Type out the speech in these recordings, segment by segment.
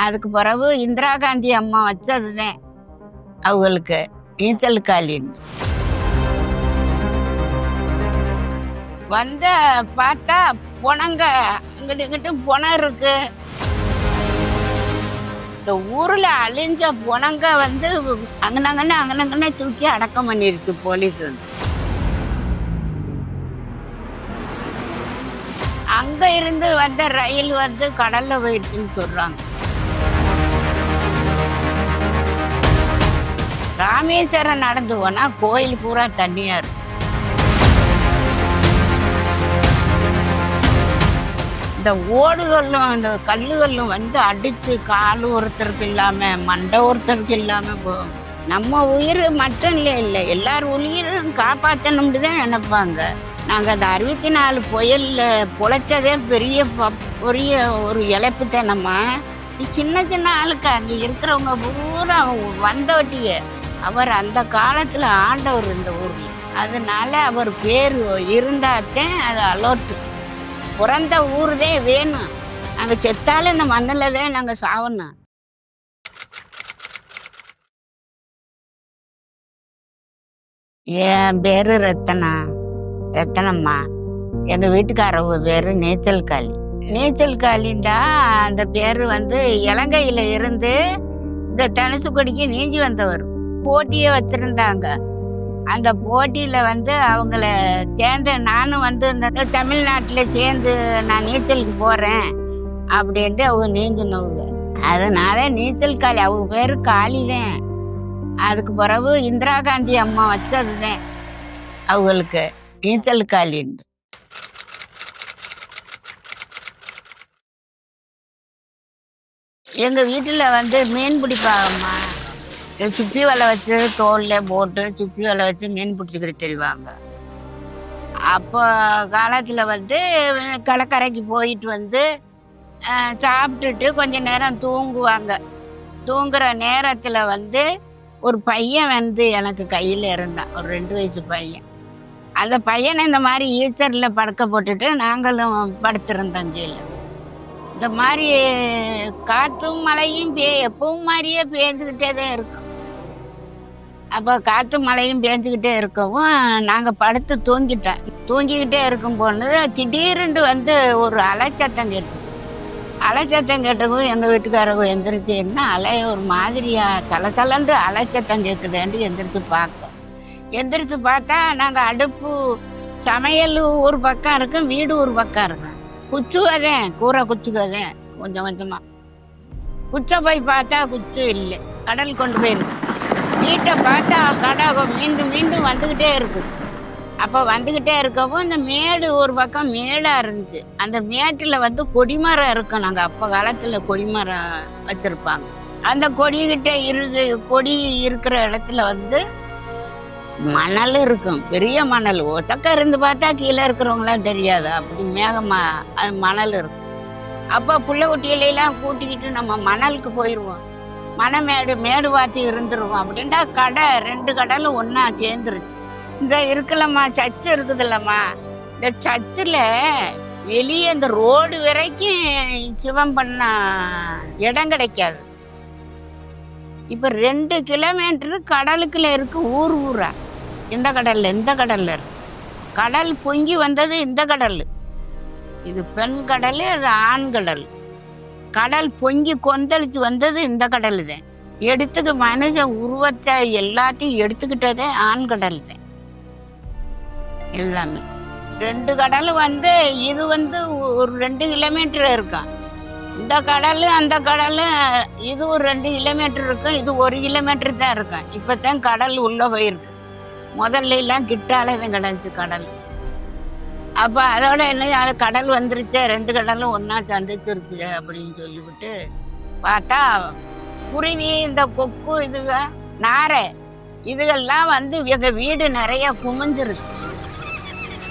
அதுக்கு பிறகு இந்திரா காந்தி அம்மா வச்சதுதான் அவங்களுக்கு நீச்சல் காலின்னு வந்த பார்த்தா புணங்க இங்கிட்டு இங்கிட்டு புணம் இருக்கு. இந்த ஊரில் அழிஞ்ச புணங்க வந்து அங்கனங்கன்னு அங்கனங்கன்னு தூக்கி அடக்கம் பண்ணியிருக்கு போலீஸ் வந்து. இருந்து வந்த ரயில் வந்து கடலில் போயிடுச்சுன்னு சொல்கிறாங்க ராமேஸ்வரம் நடந்து போனா கோயில் பூரா தண்ணியா இருக்கும். இந்த ஓடுகளும் இந்த கல்லுகளும் வந்து அடிச்சு கால் ஒருத்தருக்கு இல்லாம மண்டை ஒருத்தருக்கு இல்லாம போகும் நம்ம உயிர் மட்டும் இல்லை. இல்லை எல்லார் உயிரும் காப்பாற்றணும்னு தான் நினைப்பாங்க. நாங்கள் அந்த அறுபத்தி நாலு புயலில் பொழைச்சதே பெரிய பெரிய ஒரு இழப்பு தானம்மா. சின்ன சின்ன ஆளுக்கு அங்கே இருக்கிறவங்க பூரா வந்தவட்டிய. அவர் அந்த காலத்தில் ஆண்டவர் இந்த ஊரில். அதனால அவர் பேர் இருந்தாத்தான் அது அலோட்டு பிறந்த ஊருதே வேணும். நாங்கள் செத்தாலும் இந்த மண்ணில் தான் நாங்கள் சாவணும். என் பேரு ரத்தனா. ரத்தனம்மா. எங்க வீட்டுக்காரவங்க பேரு நீச்சல் காளி நீச்சல் காளிண்டா அந்த பேரு வந்து இலங்கையில இருந்து இந்த தனுசுக்கொடிக்கு நீஞ்சி வந்தவர். போட்டியை வச்சிருந்தாங்க. அந்த போட்டியில் வந்து அவங்கள சேர்ந்து நானும் வந்து இந்த தமிழ்நாட்டில் சேர்ந்து நான் நீச்சலுக்கு போகிறேன் அப்படின்ட்டு அவங்க நீந்தினவங்க. அதனால நீச்சல் காளி அவங்க பேரும் காளி தான் அதுக்கு பிறகு இந்திரா காந்தி அம்மா வச்சதுதான் அவங்களுக்கு நீச்சல் காளின்னு. எங்கள் வீட்டில் வந்து மீன் பிடிப்பாங்கம்மா. சுப்பி வலை வச்சு தோல்ல போட்டு சுப்பி வலை வச்சு மீன் பிடிச்சிக்கிட்டு தெரிவாங்க. அப்போ காலத்தில் வந்து கடற்கரைக்கு போயிட்டு வந்து சாப்பிட்டுட்டு கொஞ்ச நேரம் தூங்குவாங்க. தூங்குற நேரத்தில் வந்து ஒரு பையன் வந்து எனக்கு கையில் இருந்தான். ஒரு ரெண்டு வயசு பையன். அந்த பையனை இந்த மாதிரி ஈச்சரில் படுக்க போட்டுட்டு நாங்களும் படுத்திருந்தோம் கீழே. இந்த மாதிரி காற்றும் மழையும் பே எப்பவும் மாதிரியே பேர்ந்துக்கிட்டே தான் இருக்கும் அப்போ காற்று மழையும் பேஞ்சுக்கிட்டே இருக்கவும் நாங்கள் படுத்து தூங்கிட்டோம். தூங்கிக்கிட்டே இருக்கும் போனது திடீர்னு வந்து ஒரு அலைச்சத்தம் கேட்டு அலைச்சத்தம் கேட்டவும் எங்கள் வீட்டுக்காரங்க எந்திரிச்சு என்ன அலை? ஒரு மாதிரியா தல அலைச்சத்தம் கேட்குதுன்ட்டு எந்திரிச்சு பார்க்க. எந்திரிச்சு பார்த்தா நாங்கள் அடுப்பு சமையல் ஒரு பக்கம் இருக்கும் வீடு ஒரு பக்கம் இருக்கும். குச்சுக்கதேன் கூரை குச்சுக்கதேன் கொஞ்சம் கொஞ்சமாக குச்சை போய் பார்த்தா குச்சு இல்லை. கடல் கொண்டு போயிருக்கு. வீட்டை பார்த்தா கடை மீண்டும் மீண்டும் வந்துக்கிட்டே இருக்குது. அப்போ வந்துக்கிட்டே இருக்கப்போ இந்த மேடு ஒரு பக்கம் மேடாக இருந்துச்சு. அந்த மேட்டில் வந்து கொடிமரம் இருக்கும். நாங்கள் அப்போ காலத்தில் கொடிமரம் வச்சுருப்பாங்க. அந்த கொடிக்கிட்ட இருக்கு கொடி இருக்கிற இடத்துல வந்து மணல் இருக்கும். பெரிய மணல். ஒத்தக்க இருந்து பார்த்தா கீழே இருக்கிறவங்களாம் தெரியாது. அப்படி மேகமா அது மணல் இருக்கும். அப்போ பிள்ளை குட்டிகளையெல்லாம் கூட்டிக்கிட்டு நம்ம மணலுக்கு போயிடுவோம் மணமேடு மேடு வாத்தி இருந்துருவோம் அப்படின்ட்டா கடை ரெண்டு கடலும் ஒன்றா சேர்ந்துருச்சு இந்த இருக்குல்லம்மா சர்ச்சு இருக்குதுல்லம்மா. இந்த சர்ச்சில் வெளியே இந்த ரோடு வரைக்கும் சிவம் பண்ண இடம் கிடைக்காது. இப்போ ரெண்டு கிலோமீட்டரு கடலுக்குள்ள இருக்கு ஊர் ஊரா. இந்த கடல்ல இந்த கடல்ல இருக்கு. கடல் பொங்கி வந்தது இந்த கடல் இது பெண் கடல் அது ஆண் கடல். கடல் பொங்கி கொந்தளிச்சு வந்தது இந்த கடல் தான் எடுத்துக்க மனுஷ உருவத்தை எல்லாத்தையும் எடுத்துக்கிட்டதே ஆண் கடல் தான் எல்லாமே. ரெண்டு கடல் வந்து இது வந்து ஒரு ரெண்டு கிலோமீட்டர் இருக்கும் இந்த கடல் அந்த கடல் இது ஒரு ரெண்டு கிலோமீட்டர் இருக்கும் இது ஒரு கிலோமீட்டர் தான் இருக்கும் இப்போ தான் கடல் உள்ளே போயிருக்கு. முதல்ல எல்லாம் கிட்டாலே தான் கிடந்துச்சு கடல். அப்போ அதோட என்ன கடல் வந்துருச்சே ரெண்டு கடலும் ஒன்றா சந்திச்சிருச்சு அப்படின்னு சொல்லிவிட்டு பார்த்தா குருவி இந்த கொக்கு இதுக நாரை இதுகெல்லாம் வந்து எங்கள் வீடு நிறைய குமிஞ்சிருக்கு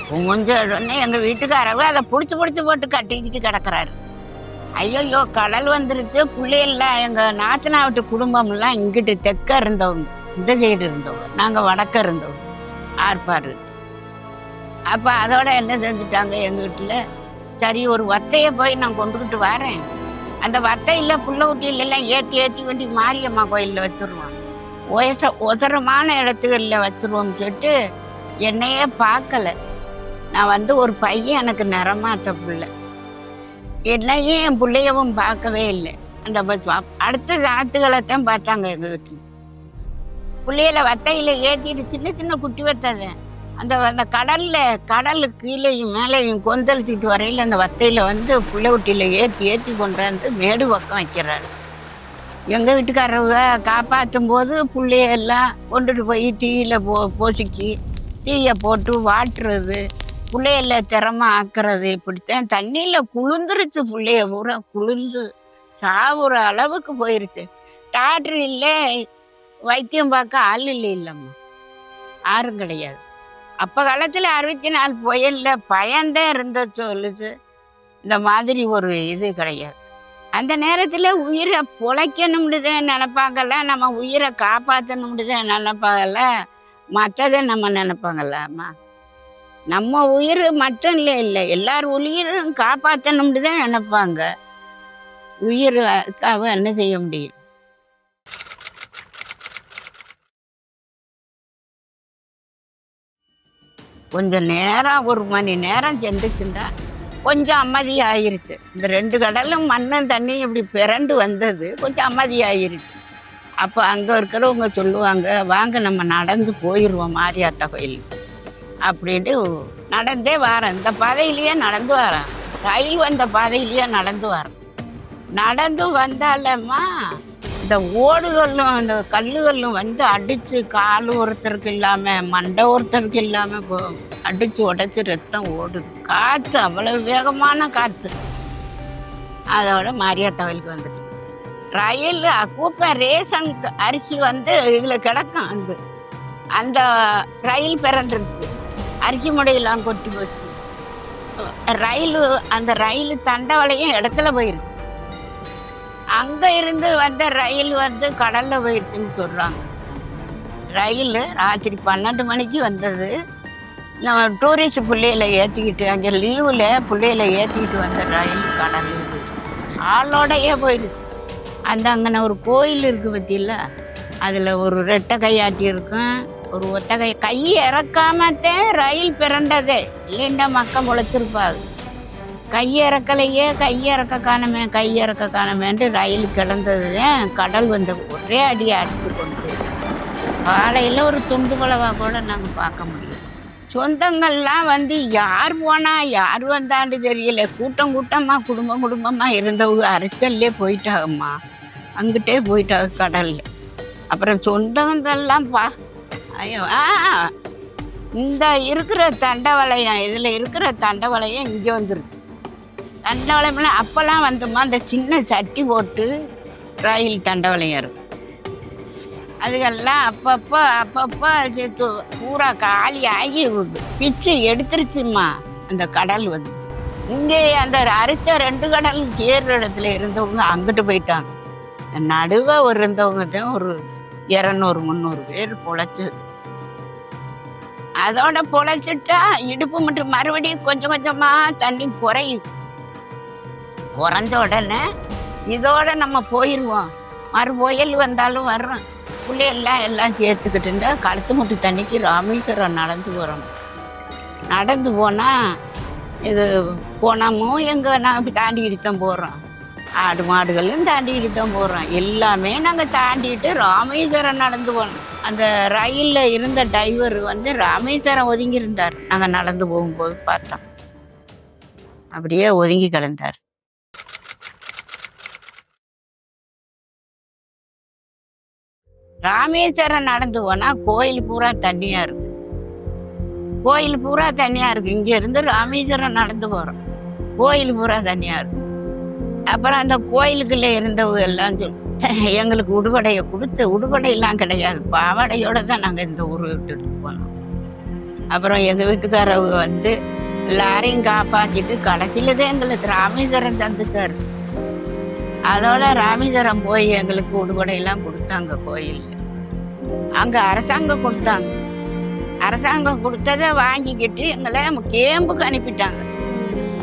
குமிஞ்ச உடனே எங்கள் வீட்டுக்காரவங்க அதை பிடிச்சி பிடிச்சி போட்டு கட்டிக்கிட்டு கிடக்குறாரு. ஐயோ கடல் வந்துருச்சு. பிள்ளைகள்லாம் எங்கள் நாத்தனா வீட்டு குடும்பம்லாம் இங்கிட்டு தெற்க இருந்தவங்க இந்த சைடு இருந்தவங்க நாங்கள் வடக்க இருந்தவங்க ஆர்ப்பாரு. அப்போ அதோட என்ன செஞ்சுட்டாங்க எங்கள் வீட்டில்? சரி ஒரு வத்தையை போய் நான் கொண்டுக்கிட்டு வரேன். அந்த வத்தையில் புள்ள ஏற்றி ஏற்றி கொண்டு மாரியம்மா கோயிலில் வச்சுருவோம். ஒயச உதரமான இடத்துகளில் வச்சுருவோம்னு சொல்லிட்டு என்னையே பார்க்கல. நான் வந்து ஒரு பையன் எனக்கு நிறமாத்த பிள்ளை. என்னையும் என் பிள்ளையவும் பார்க்கவே இல்லை. அந்த பஸ் அடுத்த ஜனத்துகளைத்தான் பார்த்தாங்க எங்கள் வீட்டில். பிள்ளையில வத்தையில் ஏற்றிட்டு சின்ன சின்ன குட்டி வத்ததை. அந்த அந்த கடல்ல கடலுக்கு கீழேயும் மேலேயும் கொந்தளித்துட்டு வரையில அந்த வத்தையில வந்து புள்ளை குட்டியில ஏற்றி ஏற்றி கொண்டாந்து மேடு பக்கம் வைக்கிறாரு. எங்கள் வீட்டுக்காரவங்க காப்பாற்றும் போது பிள்ளையெல்லாம் கொண்டுட்டு போய் டீயில் போ பொசுக்கி டீயை போட்டு வாட்டுறது பிள்ளையில திறமை ஆக்குறது இப்படித்தான் தண்ணியில் குளிந்துருச்சு பிள்ளைய பூரா குளிந்து சாவுற அளவுக்கு போயிருச்சு. டாக்டர் இல்லை வைத்தியம் பார்க்க ஆள் இல்லை இல்லைம்மா. யாரும் கிடையாது. அப்போ காலத்தில் அறுபத்தி நாலு புயல்ல பயந்தே இருந்த சொல்லுது. இந்த மாதிரி ஒரு இது கிடையாது. அந்த நேரத்தில் உயிரை பொழைக்கணும்னுதான் நினைப்பாங்கல்ல நம்ம உயிரை காப்பாற்றணும்னுதான் நினைப்பாங்கல்ல மற்றதை நம்ம நினைப்பாங்கல்லம்மா. நம்ம உயிர் மட்டும் இல்லை இல்லை எல்லார் உயிரும் காப்பாற்றணும்னு தான் நினைப்பாங்க. உயிர் என்ன செய்ய முடியும்? கொஞ்சம் நேரம் ஒரு மணி நேரம் சென்றுச்சுண்டா கொஞ்சம் அமைதி இந்த ரெண்டு கடலும் மண்ணும் தண்ணியும் இப்படி பிறண்டு வந்தது கொஞ்சம் அமைதி ஆயிருச்சு அப்போ அங்கே இருக்கிறவங்க சொல்லுவாங்க வாங்க நம்ம நடந்து போயிடுவோம் மாரியாத்தா கோயிலுக்கு. அப்படின்ட்டு நடந்தே வரேன். இந்த பாதையிலேயே நடந்து வரேன். ரயில் வந்த பாதையிலேயே நடந்து வரேன். நடந்து வந்தாலம்மா இந்த ஓடுகளும் அந்த கல்லுகளும் வந்து அடித்து கால் ஒருத்தருக்கு இல்லாமல் மண்டை ஒருத்தருக்கு இல்லாமல் போ அடித்து உடச்சி ரத்தம் ஓடுது. காற்று அவ்வளவு வேகமான காற்று அதோட மாரியா கோயிலுக்கு வந்துட்டு ரயில் கூப்பன் ரேஷன் அரிசி வந்து இதில் கிடக்கும் அந்த அந்த ரயில் பிறந்துருக்கு அரிசி முடையெல்லாம் கொட்டி போச்சு. ரயில் அந்த ரயில் தண்டவளையும் இடத்துல போயிருக்கு. அங்க இருந்து வந்த ரயில் வந்து கடல்ல போயிருக்குன்னு சொல்றாங்க. ரயில் ராத்திரி பன்னெண்டு மணிக்கு வந்தது. நம்ம டூரிஸ்ட் பிள்ளையில ஏற்றிக்கிட்டு அங்கே லீவில் பிள்ளையில ஏற்றிக்கிட்டு வந்த ரயில் கடல் ஆளோடையே போயிருக்கு அந்த அங்கன ஒரு கோயில் இருக்கு பத்தியில அதில் ஒரு ரெட்டை கையாட்டி இருக்கும் ஒரு ஒத்தகை கை இறக்காமத்தே ரயில் பிறண்டதே இல்லைன்னா மக்கள் முளைச்சிருப்பாங்க. கையிறக்கலையே கையிறக்க கை இறக்க காணமே கை இறக்க காணமேன்ட்டு ரயில் கிடந்தது தான் கடல் வந்து ஒரே அடி அடித்து கொண்டு காலையில் ஒரு துண்டு பலவா கூட நாங்கள் பார்க்க முடியும் சொந்தங்கள்லாம் வந்து யார் போனா யார் வந்தான்னு தெரியல. கூட்டம் கூட்டமாக குடும்பம் குடும்பமாக இருந்தவங்க அரைச்சல்லே போயிட்டாங்கம்மா. அங்கிட்டே போயிட்டாங்க கடலில். அப்புறம் சொந்தங்கள்லாம் பா ஐயோ ஆ. இந்த இருக்கிற தண்டவளையம் இதில் இருக்கிற தண்டவளையம் இங்கே வந்துருக்கு. தண்டவளையம்லாம் அப்போல்லாம் வந்துமா அந்த சின்ன சட்டி போட்டு ரயில் தண்டவளையம் இருக்கும் அதுக்கெல்லாம் அப்பப்போ அப்பப்போ அது பூரா காலி ஆகி பிச்சு எடுத்துருச்சுமா அந்த கடல் வந்து. இங்கே அந்த அரிச்ச ரெண்டு கடல் சேர்ற இடத்துல இருந்தவங்க அங்கிட்டு போயிட்டாங்க. நடுவே ஒரு இருந்தவங்க தான் ஒரு இரநூறு முந்நூறு பேர் பொழைச்சது அதோட பொழைச்சிட்டா இடுப்பு மட்டும் மறுபடியும் கொஞ்சம் கொஞ்சமாக தண்ணி குறையுது. குறைஞ்ச உடனே இதோட நம்ம போயிடுவோம் மறு புயல் வந்தாலும் வர்றோம். பிள்ளையெல்லாம் எல்லாம் சேர்த்துக்கிட்டுண்டா கழுத்து முட்டு தண்ணிக்கு ராமேஸ்வரம் நடந்து போகிறோம் நடந்து போனால் இது போனமும் எங்கே நாங்கள் தாண்டிக்கிட்டு தான் போகிறோம் ஆடு மாடுகளும் தாண்டிக்கிட்டு தான் போகிறோம் எல்லாமே நாங்கள் தாண்டிட்டு ராமேஸ்வரம் நடந்து போனோம். அந்த ரயிலில் இருந்த டிரைவர் வந்து ராமேஸ்வரம் ஒதுங்கி இருந்தார். நாங்கள் நடந்து போகும்போது பார்த்தோம். அப்படியே ஒதுங்கி கிடந்தார். ராமேஸ்வரம் நடந்து போனா கோயில் பூரா தண்ணியா இருக்கு. கோயில் பூரா தண்ணியா இருக்கு. இங்க இருந்து ராமேஸ்வரம் நடந்து போறோம். கோயில் பூரா தண்ணியா இருக்கு. அப்புறம் அந்த கோயிலுக்குள்ள இருந்தவங்க எல்லாம் சொல்லி எங்களுக்கு உடுபடையை கொடுத்து உடுபடையெல்லாம் கிடையாது. பாவாடையோடு தான் நாங்கள் இந்த ஊர் விட்டுட்டு போனோம். அப்புறம் எங்கள் வீட்டுக்காரவங்க வந்து எல்லாரையும் காப்பாற்றிட்டு கடைசியில் தான் எங்களுக்கு ராமேஸ்வரம் தந்துட்டாரு. அதோட ராமேஸ்வரம் போய் எங்களுக்கு உடுவடையெல்லாம் கொடுத்தாங்க கோயிலில். அங்கே அரசாங்கம் கொடுத்தாங்க. அரசாங்கம் கொடுத்ததை வாங்கிக்கிட்டு எங்களை கேம்புக்கு அனுப்பிட்டாங்க.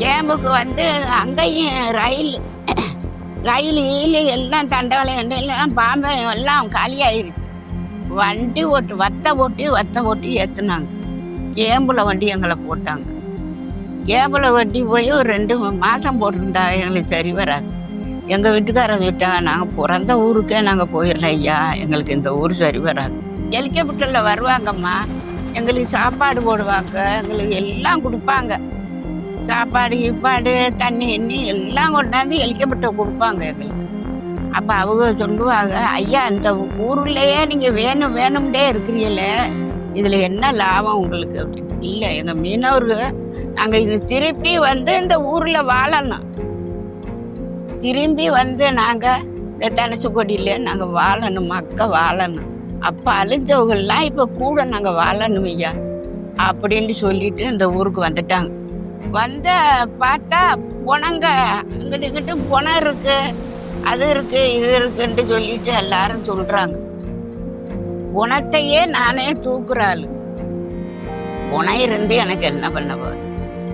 கேம்புக்கு வந்து அங்கேயும் ரயில் ரயில் ஈலு எல்லாம் தண்டவாளம் எல்லாம் பாம்பை எல்லாம் காலியாயிருக்கு. வண்டி ஓட்டு வத்த ஓட்டி வத்த ஓட்டி ஏற்றுனாங்க கேம்பில் வண்டி எங்களை போட்டாங்க. கேம்பில் வண்டி போய் ஒரு ரெண்டு மாதம் போட்டிருந்தா எங்களுக்கு சரி வராது. எங்கள் வீட்டுக்காரர் விட்டாங்க நாங்கள் பிறந்த ஊருக்கே நாங்கள் போயிடலாம் ஐயா. எங்களுக்கு இந்த ஊர் சரி வராது. ஹெலிகாப்டரில் வருவாங்கம்மா. எங்களுக்கு சாப்பாடு போடுவாங்க. எங்களுக்கு எல்லாம் கொடுப்பாங்க. சாப்பாடு கிப்பாடு தண்ணி எண்ணி எல்லாம் கொண்டாந்து ஹெலிகாப்டர் கொடுப்பாங்க எங்களுக்கு. அப்போ அவங்க சொல்லுவாங்க ஐயா இந்த ஊர்லேயே நீங்கள் வேணும் வேணும்டே இருக்கிறீங்களே. இதில் என்ன லாபம் உங்களுக்கு? அப்படின்னு இல்லை எங்கள் மீனவர்கள் நாங்கள் இது திருப்பி வந்து இந்த ஊரில் வாழணும். திரும்பி வந்து நாங்கள் இந்த தனுசுக்கொடியில நாங்கள் வாழணும் மக்க வாழணும். அப்போ அழிஞ்சவங்கள்லாம் இப்போ கூட நாங்கள் வாழணும் ஐயா அப்படின்னு சொல்லிட்டு இந்த ஊருக்கு வந்துட்டாங்க. வந்த பார்த்தா புணங்க இங்கிட்டு இங்கிட்டு புணம் இருக்கு அது இருக்கு இது இருக்குன்ட்டு சொல்லிட்டு எல்லாரும் சொல்றாங்க. குணத்தையே நானே தூக்குறாள் குணம் இருந்து எனக்கு என்ன பண்ண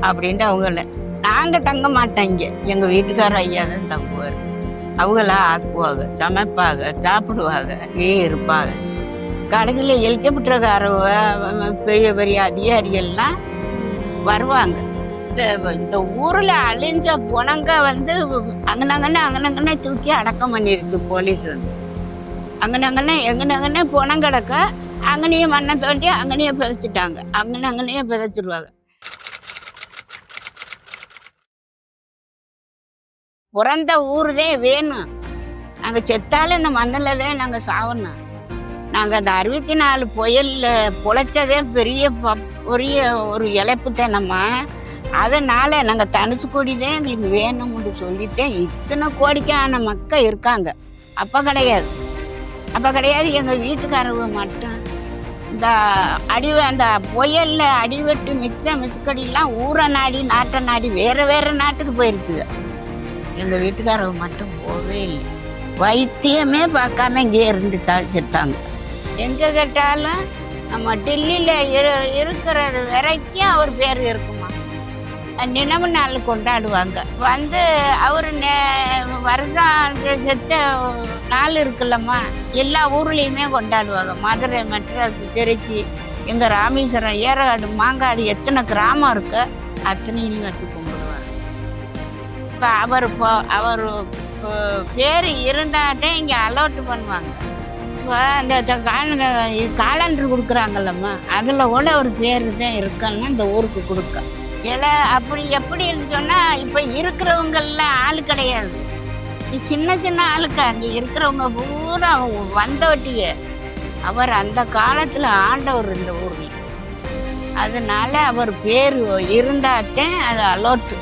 அப்படின்ட்டு அவங்கள நாங்க தங்க மாட்டோம் இங்க. எங்க வீட்டுக்கார ஐயா தான் தங்குவார். அவங்களா ஆக்குவாங்க சமைப்பாங்க சாப்பிடுவாங்க இங்கே இருப்பாங்க. கடைசியில் ஹெலிகாப்டர்காரவங்க பெரிய பெரிய அதிகாரிகள்லாம் வருவாங்க. இந்த ஊரில் ஊர்ல அழிஞ்ச புனங்க வந்து அங்கனங்கன்னு அங்கனங்கன்னு தூக்கி அடக்கம் பண்ணிருக்கு போலீஸ் வந்து. அங்கனங்கன்னு எங்கனங்கன்னு புனங்கடக்க கிடக்க அங்கனையே மண்ணை தோண்டி அங்கனையே பிதைச்சிட்டாங்க. அங்கன அங்கனையே பிதைச்சிருவாங்க. பிறந்த ஊருதே வேணும் நாங்கள் செத்தாலும் இந்த மண்ணில் தான் நாங்கள் சாவணும் நாங்கள் அந்த அறுபத்தி நாலு புயலில் பொழைச்சதே பெரிய ப- பெரிய ஒரு இழப்பு தானம்மா. அதனால் நாங்கள் தனுசு கொடி தான் எங்களுக்கு வேணும்னு சொல்லித்தேன் இத்தனை கோடிக்கான மக்கள் இருக்காங்க. அப்போ கிடையாது. அப்போ கிடையாது. எங்கள் வீட்டுக்காரவங்க மட்டும். இந்த அடி அந்த புயலில் அடிவெட்டு மிச்சம் மிச்சக்கடிலாம் ஊரை நாடி நாட்டை நாடி வேறு வேறு நாட்டுக்கு போயிருச்சுது எங்கள் வீட்டுக்காரவங்க மட்டும் போகவே இல்லை. வைத்தியமே பார்க்காம இங்கே இருந்து சா- செத்தாங்க எங்கே கேட்டாலும் நம்ம டெல்லியில் இரு இருக்கிறது வரைக்கும் அவர் பேர் இருக்குமா? நினைவு நாள் கொண்டாடுவாங்க. வந்து அவர் வருஷம் செத்த நாள் இருக்குல்லம்மா. எல்லா ஊர்லேயுமே கொண்டாடுவாங்க. மதுரை மெட்ராஸ் திருச்சி எங்கள் ராமேஸ்வரம் ஏறகாடு மாங்காடு எத்தனை கிராமம் இருக்கு அத்தனையிலையும் வச்சு இப்போ அவர் இப்போ அவர் பேர் இருந்தால் தான் இங்கே அலோட் பண்ணுவாங்க. இப்போ அந்த காலங்க இது காலண்டர் கொடுக்குறாங்கல்லம்மா அதில் கூட ஒரு பேர் தான் இருக்குன்னு இந்த ஊருக்கு கொடுக்க. இல்லை அப்படி எப்படின்னு சொன்னால் இப்போ இருக்கிறவங்கெல்லாம் ஆள் கிடையாது. சின்ன சின்ன ஆளுக்கு அங்கே இருக்கிறவங்க பூரா வந்தவட்டிய. அவர் அந்த காலத்தில் ஆண்டவர் இந்த ஊரில். அதனால அவர் பேர் இருந்தாத்தே அது அலோட்டு